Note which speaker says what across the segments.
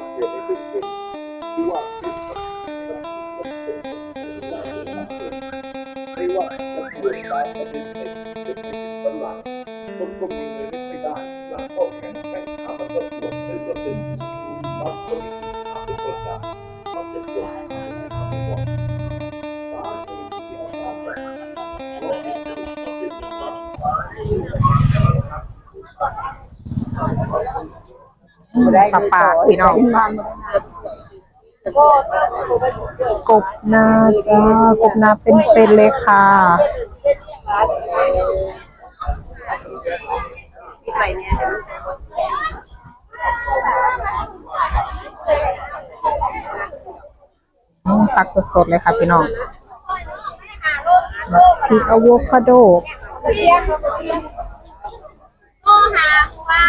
Speaker 1: คว เป็นปลาปา
Speaker 2: กพี่น้องกบนาจ้ากบนาเป็นๆเลยค่ะอืมผักสดๆเลยค่ะพี่น้องแบบพริกอะโวคาโด
Speaker 3: ก็หาว่า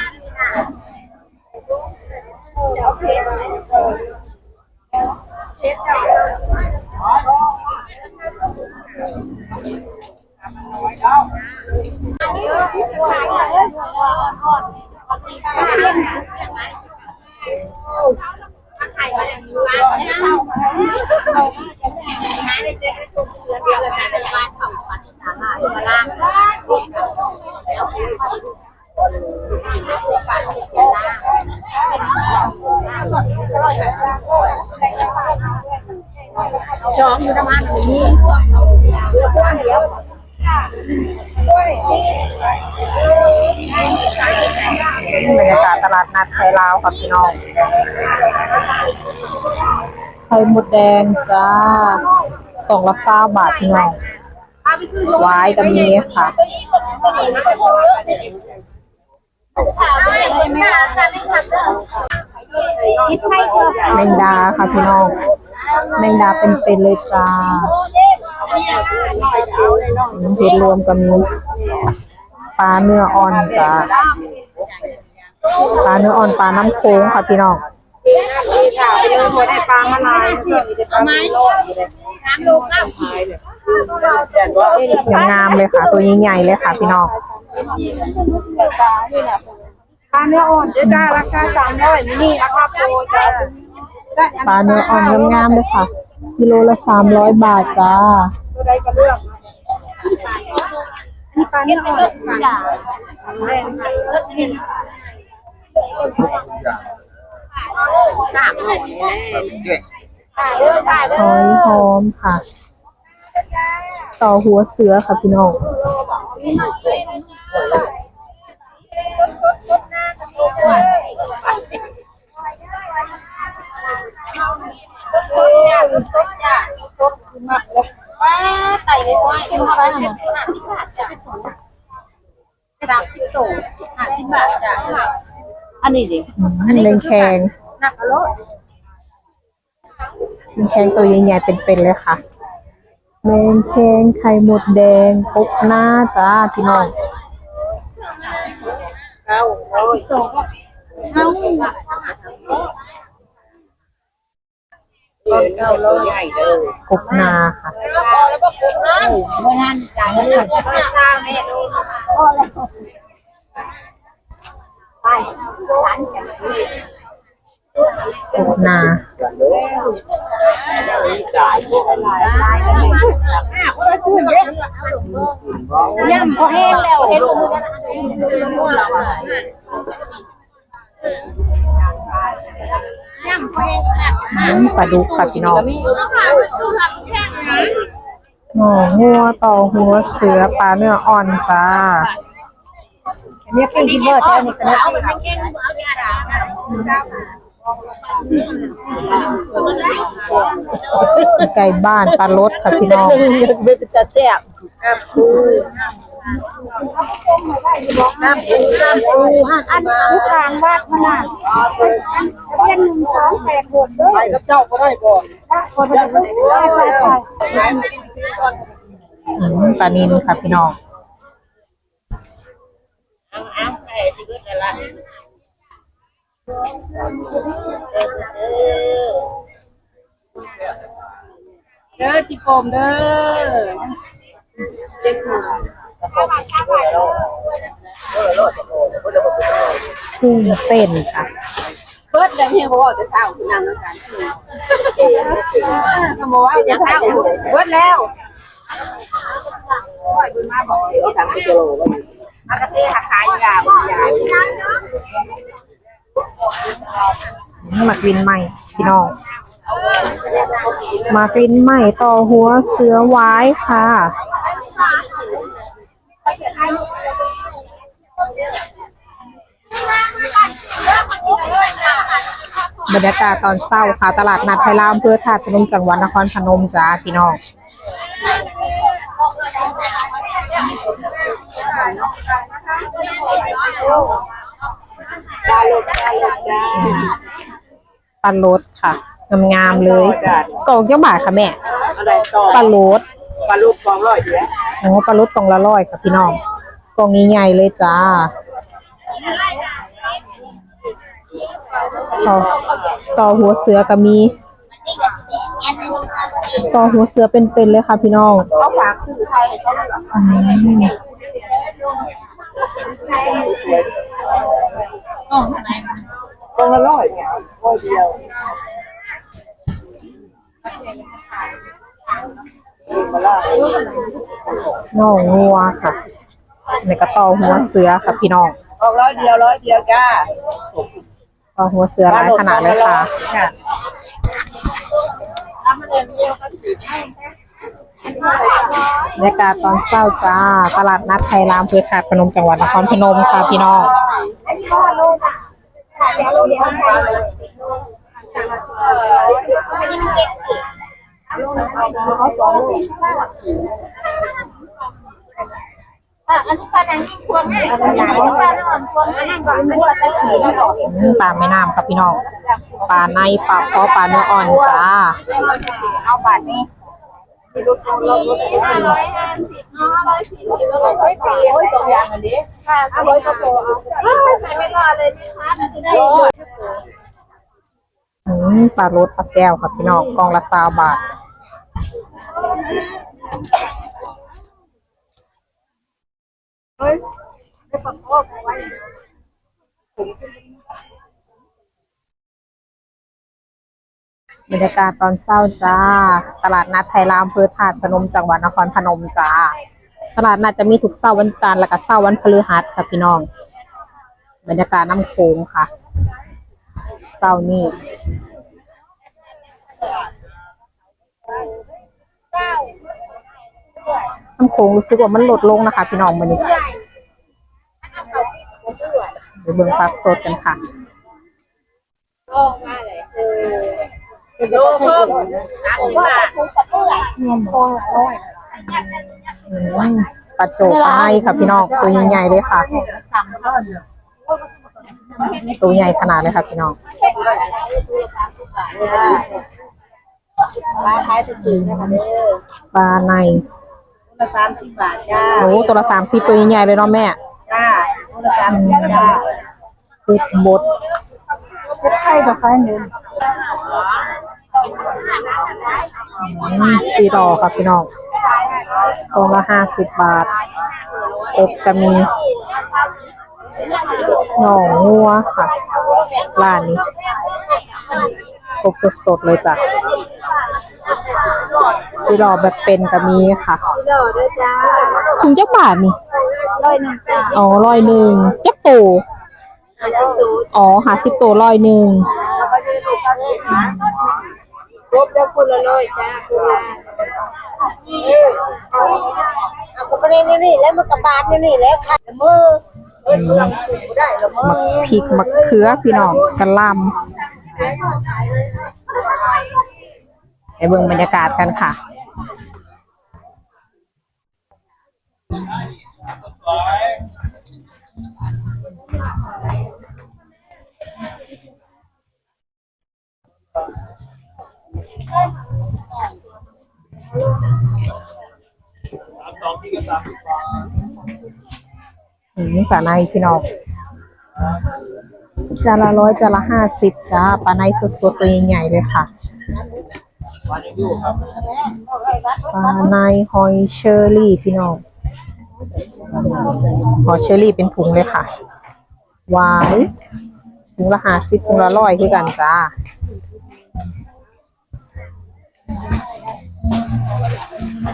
Speaker 3: เช็ดจับไข่มาอย่างนี้ว่าเนี่ยเราเราจะหาได้เจอชมเดือนเดือนนะเป็นบ้านของขวัญสามารถมาล่างแล้ว จองอยู่ประมาณนี้เรือก้อนเดียว
Speaker 2: บรรยากาศตลาดนัดไทยลาวค่ะพี่น้อง ไข่มดแดงจ้ากล่องละซาบาทพี่น้องวายก็มีค่ะ
Speaker 3: ตัวนี้ตัวนี้มันก็โเยอะถามไม่ไม่ไม่ค่ะ
Speaker 2: แมงดาค่ะพี่น้องแมงดาเป็นๆเลยจ้าเห็ดรวมก็มีปลาเนื้ออ่อนจ้าปลาเนื้ออ่อนปลาน้ำโค้งค่ะพี่น้อง
Speaker 3: เอาไหมน้ำลงน้ำขีด
Speaker 2: งามๆเลยค่ะ ตัวใหญ่ๆเลยค่ะพี่น้อง
Speaker 3: ปลาเนื้ออ่อนด้วยจ้าราคาสามร้อยนี่ราคาโปรจ้า
Speaker 2: ปลาเนื้ออ่อนงามๆเลยค่ะกิโลละสามร้อยบาทจ้า
Speaker 3: ตัวใดก็เลือกมีปลาเนื้ออ่อนจ้าตากหน่อยเด้อตากเด้
Speaker 2: หอยหอมค่ะ ต่อหัวเสือค่ะพี่น้อง
Speaker 3: สดจ้าสดจ้าสดมากเลยว้าไต่เลยว่าเป็นเท่าไหร่หน่ะห้าสิบบาทจ้ะสามสิบตัวห้าสิบบาทจ้ะอันนี้ดิ
Speaker 2: เล็งแคง
Speaker 3: หนักอะโล
Speaker 2: เล็งแคงตัวใหญ่ๆเป็นๆเลยค่ะเล็งแคงไข่หมดแดงปกหน้าจ้าพี่น้อง
Speaker 3: เก้าร้อยสองเก้าเก้าร้อยใหญ่เด้อก
Speaker 2: บนาค่ะ
Speaker 3: แล้วก็คุกนะเมื่อนั้นจ่ายเงินค่าชาแม่ดูพอแล้วไปหลานจะ
Speaker 2: กนา
Speaker 3: ย่ำพอแห้งแล้วเห็นมือกันเราย่ำพอแล้ว
Speaker 2: ปลาดุกค่ะพี่น้องหน่อหัวต่อหัวเสือปลาเนื้ออ่อนจ้า
Speaker 3: เนี่ยเป็นที่เบิร์ดแล้วนี่ก็ได้เอาไปแห้งๆเอาไปด่า
Speaker 2: ไก่บ้านปลารสค่ะพี่น้อง
Speaker 3: ไม่เป็นตาแซ่บน้ำปูน้ำปูน้ำปูอันผู้กลางวัดมันน่ะเรียนหนึ่งสองแปดหกเด้อ
Speaker 1: ไปกับเจ้าก็ได้ก่อน
Speaker 3: คนละไปไปไป
Speaker 2: อืมปลานินค่ะพี่น้อง
Speaker 3: เด้อ ติโปมเด้อเด็กหนู
Speaker 2: กุ้งเต้นค่ะ
Speaker 3: เพิ่บิดเดี๋ยวเฮียบอกว่าจะเศร้าคือนำน้ำกันเขาบอกว่าจะเศร้าเบิดแล้วโอ้ยบุญมาบอกที่ทำให้โจมากระเทยขายยาบุญยา
Speaker 2: หมักวินใหม่พี่น้องหมักวินใหม่ต่อหัวเสือไว้ค่ะบรรยากาศตอนเช้าค่ะ ตลาดนัดไทยรามอำเพื่อถาดพนมจังหวัดนครพนมจ้าพี่น้อง
Speaker 3: ดาลดดาลดจ้า
Speaker 2: ปลาโรดค่ะงามๆเลยกล่องเจ้าบาทค่ะแม่
Speaker 3: อะไรต่อ
Speaker 2: ปลาโรด
Speaker 3: ปลาลูกฟองร้อยเดียว
Speaker 2: โอ้ปลาโรดกล่องละร้อยค่ะพี่น้องกล่องใหญ่ๆเลยจ้าต่อต่อหัวเสือก็มี ต่อหัวเสือเป็นๆเลยค่ะพี่น้อง
Speaker 3: เขาฝากซื้อไทยเขาเลย
Speaker 2: อื ม
Speaker 3: ตรงละร้อยเนี่ยร้อยเดียว
Speaker 2: น้องงัวค่ะในกระต่อหัวเสือค่ะพี่น้อง
Speaker 3: ออกร้อยเดียวร้อยเดียวจ้า
Speaker 2: ต่อหัวเสือหลายขนาดเลยค่ะบรรยากาศตอนเช้าจ้า ตลาดนัดไทยรามเพื่อขาดพนมจังหวัดนครพนมค่ะพี่น้อง
Speaker 3: อันนี้ปลาแดงพวงง่ายปลาแดงพวงง่ายพวงง่ายปลาเนื้อตะขีแล้วดอก
Speaker 2: อืมปลาแม่น้ำค่ะพี่น้อง ปลาในปลาเพาะปลาเนื้ออ่อนจ้า
Speaker 3: เอาบาทนี้ ห้าร้อยห้าสิบห้าร้อยสี่สิบห้าร้อยปีโอ้ยตรงยางอันนี้ค่ะห้าร้อยกระโปรงเอาใส่ไม่รอเลยไหมคะจะได้
Speaker 2: อืมปลารสปลาแก้วค่ะพี่น้องกล่องละสาวบาท บรรยากาศตอนเช้าจ้า ตลาดนัดไทยรามอำเภอถาดพนมจังหวัดนครพนมจ้า ตลาดนัดจะมีทุกเช้าวันจันทร์และก็เช้าวันพฤหัสค่ะพี่น้อง บรรยากาศน้ำโขงค่ะเช้านี้น้ำโขงรู้สึกว่ามันลดลงนะคะ พี่น้องมื้อนี้เดี๋ยวเบิ่งผักสดกันค่ะ
Speaker 3: โอ้มาเลยโลเพิ่มสามสิบบาทโอ้โอ้ย
Speaker 2: อืมปลาโจกปลาในค่ะพี่น้องตัวใหญ่ๆเลยค่ะ ตัวใหญ่ขนาดเลยค่ะพี่น้อง
Speaker 3: ปลาขายถึงๆนะคะเด้อ
Speaker 2: ปลาใน
Speaker 3: ละสามสิบบาทจ้า
Speaker 2: โอ้ตัวละสามสิบตัวใหญ่ๆเลยเนาะแม่
Speaker 3: จ้าละสามสิบจ้า
Speaker 2: คือบด
Speaker 3: ไข่กับไข่หนึ่ง
Speaker 2: อืม จีรอค่ะพี่น้องตัวละห้าสิบบาทอบก็มีหน่องงัวค่ะ ร้านนี้อบสดๆเลยจ้ะจีรอแบบเป็นก็มีค่ะ
Speaker 3: กิโลด้วยจ้า
Speaker 2: ถุงจักบาทนี่
Speaker 3: ร้อยหนึ่งจ้า
Speaker 2: อ๋อร้อยหนึ่งจักโต
Speaker 3: อาจจะตูด
Speaker 2: อ๋อหาสิบโตร้อยหนึ่ง
Speaker 3: แล้วก็จะถูกกันนะรบแล้วคุณละร้อยจ้าคุณละเอาก็ไปนี่นี่แล้วมันกระบาดนี่นี่แล้วค่ะมือเอ้ยเมืองถูกได้ละมื
Speaker 2: มั
Speaker 3: อก
Speaker 2: พริกมักเขือพี่น้องกะหล่ำไปเบิ่งบรรยากาศกันค่ะ ปลาในพี่น้องจานละร้อยจานละห้าสิบจ้าปลาในสดๆตัวใหญ่ๆเลยค่ะปลาในหอยเชอรี่พี่น้องหอยเชอรี่เป็นถุงเลยค่ะ หวายถุงละห้าสิบถุงละร้อยคือกันจ้า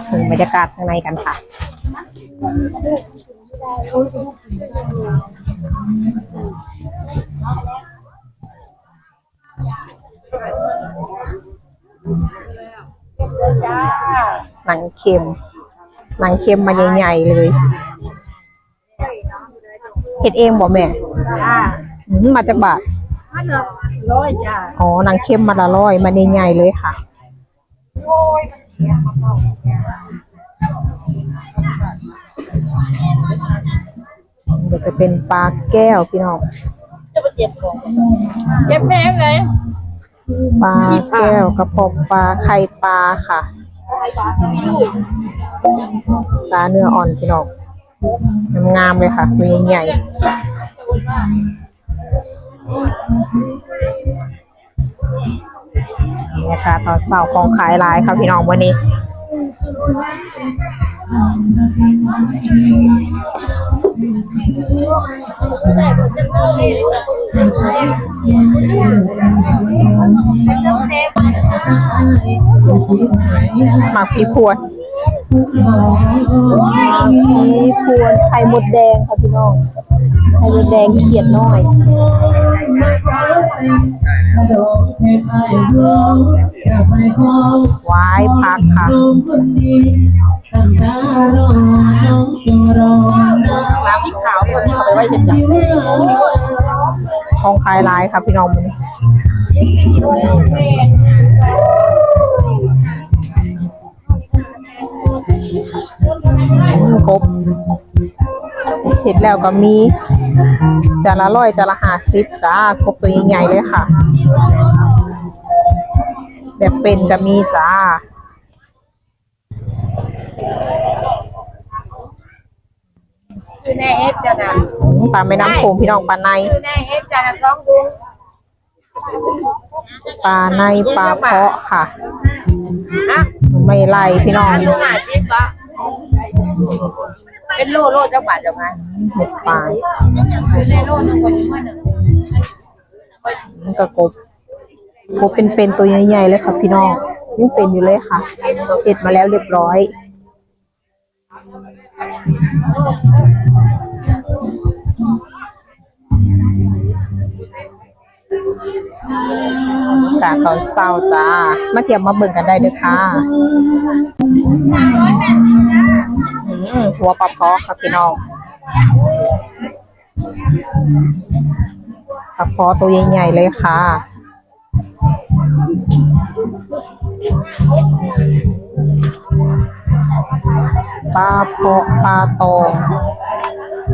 Speaker 2: ถึงบรรยากาศข้างในกันค่ะหนังเค็มหนังเค็มมาใหญ่ๆเลยเห็ดเองบอกแม่
Speaker 3: จ้า
Speaker 2: อืมมาจากบาท
Speaker 3: ห้าหนึ่งร้อยจ้า
Speaker 2: อ๋อหนังเค็มมาละร้อยมาใหญ่ๆเลยค่ะ
Speaker 3: โอ้ยมันเสียมันเนาะ
Speaker 2: เดี๋ยวจะเป็นปลาแก้วพี่น้อง
Speaker 3: จะไปเจ็บของเจ็บแม่เลย
Speaker 2: ปลาแก้วกระเพาะปลาไข่ปลาค่ะปลาเนื้ออ่อนพี่น้องงามๆเลยค่ะตัวใหญ่ๆ บรรยากาศตอนเช้าของขายลายค่ะพี่น้องวันนี้หมากผีพวนผีพวนไข่มดแดงค่ะพี่น้องไข่มดแดงเขียดน้อย วายพักค่ะ
Speaker 3: น้ำพริกขาวคนเอาไปไว้เป็นจัง
Speaker 2: ของขายลายค่ะพี่น้องมันกบเห็ดแล้วก็มีจานละร้อยจานละห้าสิบจ้ากบตัวใหญ่เลยค่ะ แบบเป็นก็มีจ้า
Speaker 3: คือแน่เฮ็ดจ้ะนะ
Speaker 2: ปลาแม่น้ำโขงพี่น้องปลาใน
Speaker 3: คือแน่เฮ็ดจ้ะนะท้องดุง
Speaker 2: ปลาในปลาเพาะค่ะ
Speaker 3: นะ
Speaker 2: ไม่ไล่พี่น้อง
Speaker 3: ลุงหาจิ๊บวะเป็นโลโลจังหวัดจังไง
Speaker 2: เห็ดปลา
Speaker 3: คือในโลนึงคนนึงนึง
Speaker 2: มันก็กบ กบเป็นๆตัวใหญ่ๆเลยค่ะพี่น้องยังเป็นอยู่เลยค่ะเห็ดมาแล้วเรียบร้อยกาตอนเศร้าจ้า มาเทียมมาเบิ่งกันได้เลยค่ะหัวปลาเพาะค่ะพี่น้องปลาพาะตัวใหญ่ๆเลยค่ะ ปลาเพาะปลาตอง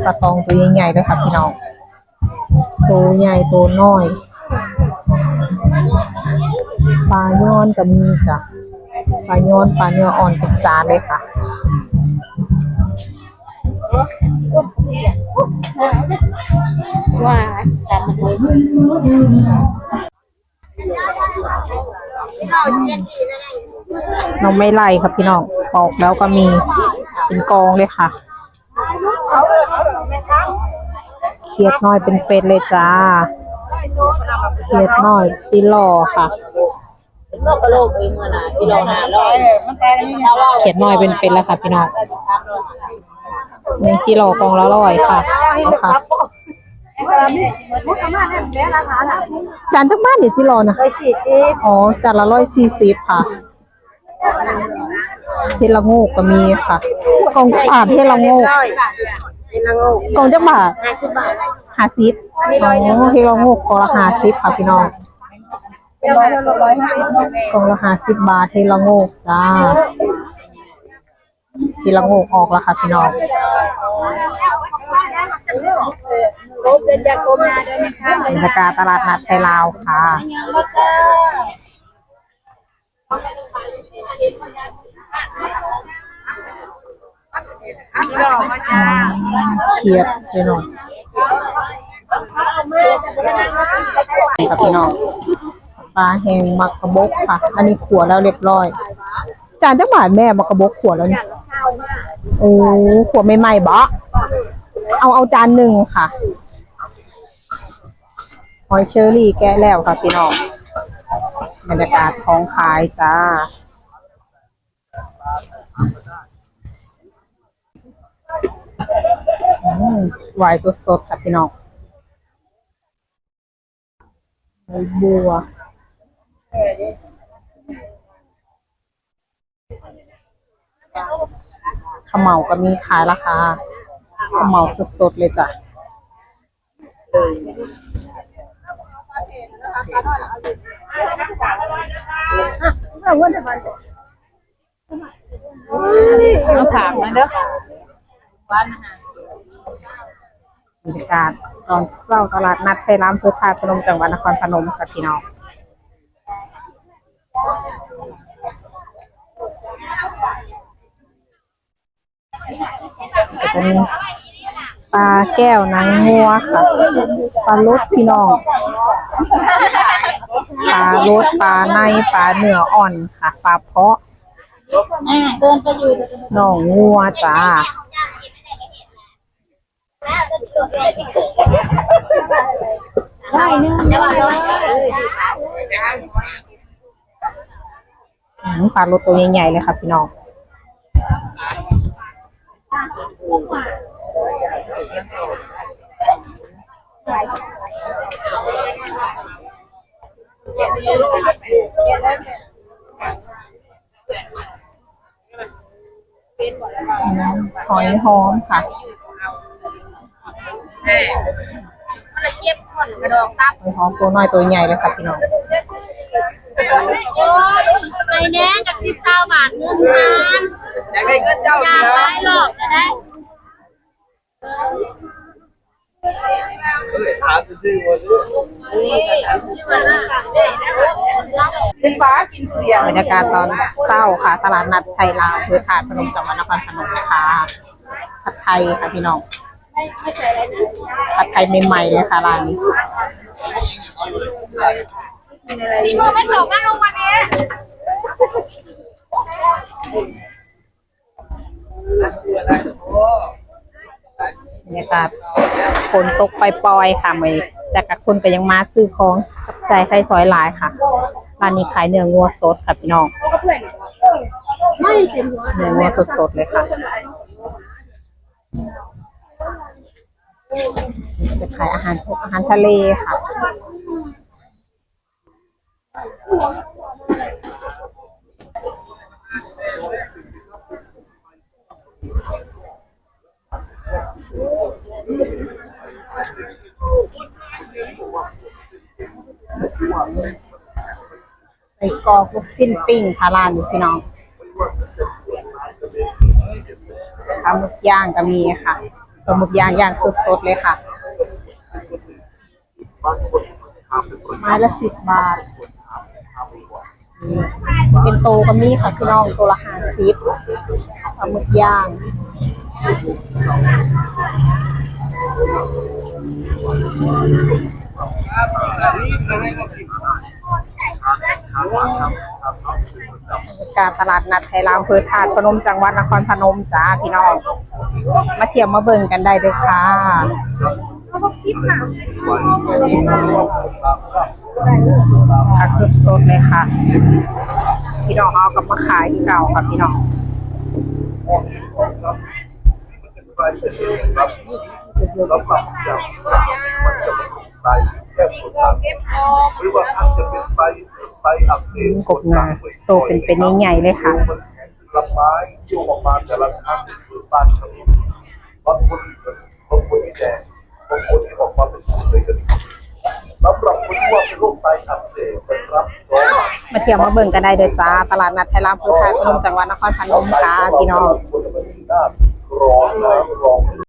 Speaker 2: ปลาตองตัวใหญ่ๆเลยค่ะพี่น้องตัวใหญ่ตัวน้อยปลาย้อนก็มีจ้ะปลาย้อนปลาเนื้ออ่อนเป็นจานเลยค่ะ
Speaker 3: ว่าแต่มันเลย
Speaker 2: น้องไม่ไล่ครับพี่น้องปอกแล้วก็มีเป็นกองเลยค่ะเขียดน้อยเป็นเป็ดเลยจ้าเขียดน้อยจิหล่อค่ะ
Speaker 3: โลกก็โลกเองเมื่อน่ะกิโลห้าร้อยมันตายแล้ว
Speaker 2: เขียดน้อยเป็นเป็ดแล้วค่ะพี่น้องมีจิหล่อกองละร้อยค่ะ เอาค่ะจานทั้งบ้านนี่จิหล่อนะ
Speaker 3: ร้อยสี่สิบ
Speaker 2: อ๋อจานละร้อยสี่สิบค่ะเทละโงกก็มีค่ะกองอ่าเทละโงก
Speaker 3: เป็นละโงก
Speaker 2: กองจักบาท
Speaker 3: ห้าสิบบาท
Speaker 2: ห้าสิบอ๋อเทละโงกกองละห้าสิบค่ะพี่น้อง
Speaker 3: เป็นร้อยละร้อยห้าสิบ
Speaker 2: กองละห้าสิบบาทเทละโงกจ้าเทละโงกออกแล้วค่ะพี่น้อง
Speaker 3: โลเป็นยาโกมาด้วยไหมคะ
Speaker 2: บรรยากาศตลาดนัดไทยลาวค่ะเครียดพี่น้องค่ะพี่น้องปลาแห้งมักกะบกค่ะ อันนี้ขัวแล้วเรียบร้อย จานจักบาทแม่มักกะบกขัวแล้วนี่โอ้ขัวไม่ไหม้ๆบ่เอาเอาจานหนึ่งค่ะ ออยเชอรี่แกะแล้วค่ะพี่น้องบรรยากาศของขายจ้า หวายสดๆค่ะพี่น้องใบบัวข้าวเหมาก็มีขายราคาข้าวเหมาสดๆเลยจ้ะ
Speaker 3: เอาถามมาเด้อบ้านอาหาร
Speaker 2: บรรยากาศตอนเช้าตลาดนัดไทยรามพื่อทาตุพนมจังหวัดนครพนมค่ะพี่น้องก็จะมีปลาแก้วนังงัวค่ะปลาลดพี่น้อง ปลาลดปลาในปลาเนื้ออ่อนค่ะปลาเพาะ
Speaker 3: อ่าเดินไปอยู่
Speaker 2: หน่องงัวจ้า
Speaker 3: ได้เนื้อ
Speaker 2: ปลารสตัวใหญ่ๆเลยค่ะพี่น้อง หอยหอมค่ะ
Speaker 3: มันละเก็บคนกระดองตับ
Speaker 2: หอยหอมตัวน้อยตัวใหญ่เลยค่ะพี่น้อง
Speaker 3: ไอ้แน่จากสิบเก้าบาทเงินทานอยากได้เงินเจ้าอยากได้หรอกจะได้
Speaker 1: ถามซื่อๆว่า
Speaker 4: เป็นฟ้ากินเสียง
Speaker 2: บรรยากาศตอนเช้าค่ะ ตลาดนัดไทยลาวเพื่อทาตุพนมจังหวัดนครพนมค่ะผัดไทยค่ะพี่น้องผัดไทยใหม่ๆเลยค่ะร้านนี้
Speaker 3: ดีโมไม่ส่งนะลงวันนี้
Speaker 2: บรรยากาศฝนตกปล่อยๆค่ะไม่แต่กับคนก็ยังมาซื้อของกับใจใครซอยหลายค่ะ ร้านนี้ขายเนื้องัวสดค่ะพี่น้อง
Speaker 3: ไม่เต็มหัว
Speaker 2: เนื้องัวสดๆเลยค่ะ จะขายอาหารพวกอาหารทะเลค่ะ ส่กรอกลูกสิ้นปิ้งพาร้านอยู่พี่น้องปลาหมึกย่างก็มีค่ะปลาหมึกย่างย่างสดๆเลยค่ะไม้ละสิบบาท เป็นโตก็มีค่ะพี่น้องตัวละห้าสิบปลาหมึกย่างบรรยา กาศตลาดนัดไทยลาวอำเภอถาพนมจังหวัดนครพนมจ้าพี่น้อง มาเที่ยวมาเบิ่งกันได้เลยค่ะผักสดๆเลยค่ะ พี่น้องเอากลับมาขายที่เก่าค่ะพี่น้อง
Speaker 1: ครับ แล้วปรับจากมันจะเป็นไตแค่ผลทางหรือว่าอาจจะเป็นไตไตอักเสบ
Speaker 2: กบนาโตเป็นเป็นใหญ่เลยค่ะ
Speaker 1: ลำไม้โยกออกมาแต่ละครั้งคือบานครับบางคนบางคนที่แดงบางคนที่ออกมาเป็นเลยกันสำหรับคนที่ว่าเป็นโรคไตอักเสบนะครับ
Speaker 2: มาเที่ยวมาเบิ่งกันได้เลยจ้า ตลาดนัดไทยลาวอำเภอถาดพนมจังหวัดนครพนมค่ะพี่น้อง
Speaker 1: คนละมันด้านรองน้ำรอง